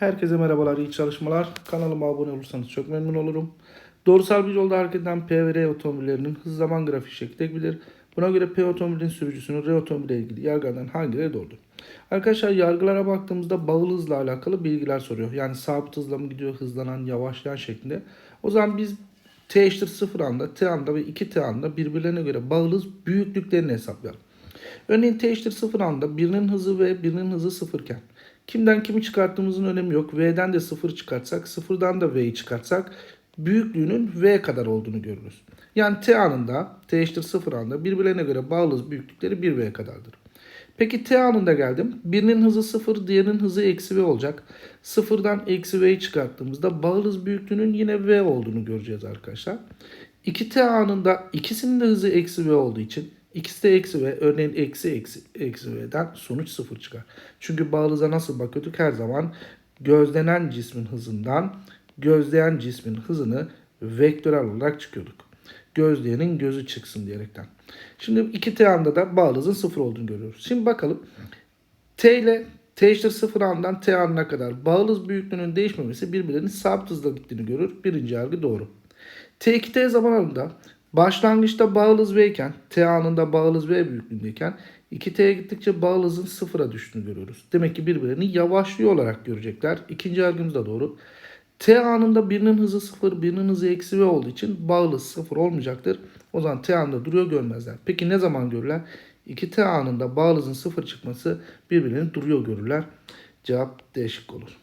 Herkese merhabalar, iyi çalışmalar. Kanalıma abone olursanız çok memnun olurum. Doğrusal bir yolda hareket eden P ve R otomobillerinin hız zaman grafiği şekillenebilir. Buna göre P otomobilin sürücüsünün R otomobile ilgili yargılardan hangileri doğrudur? Arkadaşlar yargılara baktığımızda bağlı hızla alakalı bilgiler soruyor. Yani sabit hızla mı gidiyor, hızlanan, yavaşlayan şeklinde. O zaman biz T eşittir 0 anda, T anda ve 2T anda birbirlerine göre bağlı hız büyüklüklerini hesaplayalım. Örneğin T eşittir 0 anda birinin hızı V, birinin hızı 0 iken kimden kimi çıkarttığımızın önemi yok. V'den de 0 çıkartsak, 0'dan da V'yi çıkartsak büyüklüğünün V kadar olduğunu görürüz. Yani T anında, T eşittir 0 anında birbirlerine göre bağlı büyüklükleri 1V kadardır. Peki T anında geldim. Birinin hızı 0, diğerinin hızı eksi V olacak. 0'dan eksi V'yi çıkarttığımızda bağlı büyüklüğünün yine V olduğunu göreceğiz arkadaşlar. 2T anında ikisinin de hızı eksi V olduğu için ikisi de eksi V. Örneğin eksi eksi eksi V'den sonuç 0 çıkar. Çünkü bağlı hıza nasıl bakıyorduk? Her zaman gözlenen cismin hızından gözleyen cismin hızını vektörel olarak çıkıyorduk. Gözleyenin gözü çıksın diyerekten. Şimdi 2T anda da bağlı hızın 0 olduğunu görüyoruz. Şimdi bakalım. T ile T eşittir 0 andan T anına kadar bağlı hız büyüklüğünün değişmemesi birbirlerinin sabit hızla gittiğini görür. Birinci yargı doğru. T2T zaman aralığında başlangıçta bağlı hız V iken T anında bağlı hız V büyüklüğündeyken 2T'ye gittikçe bağlı hızın sıfıra düştüğünü görüyoruz. Demek ki birbirlerini yavaşlıyor olarak görecekler. İkinci yargımız da doğru. T anında birinin hızı 0, birinin hızı eksi V olduğu için bağlı hız 0 olmayacaktır. O zaman T anında duruyor görmezler. Peki ne zaman görürler? 2T anında bağlı hızın 0 çıkması birbirlerini duruyor görürler. Cevap D şıkkı olur.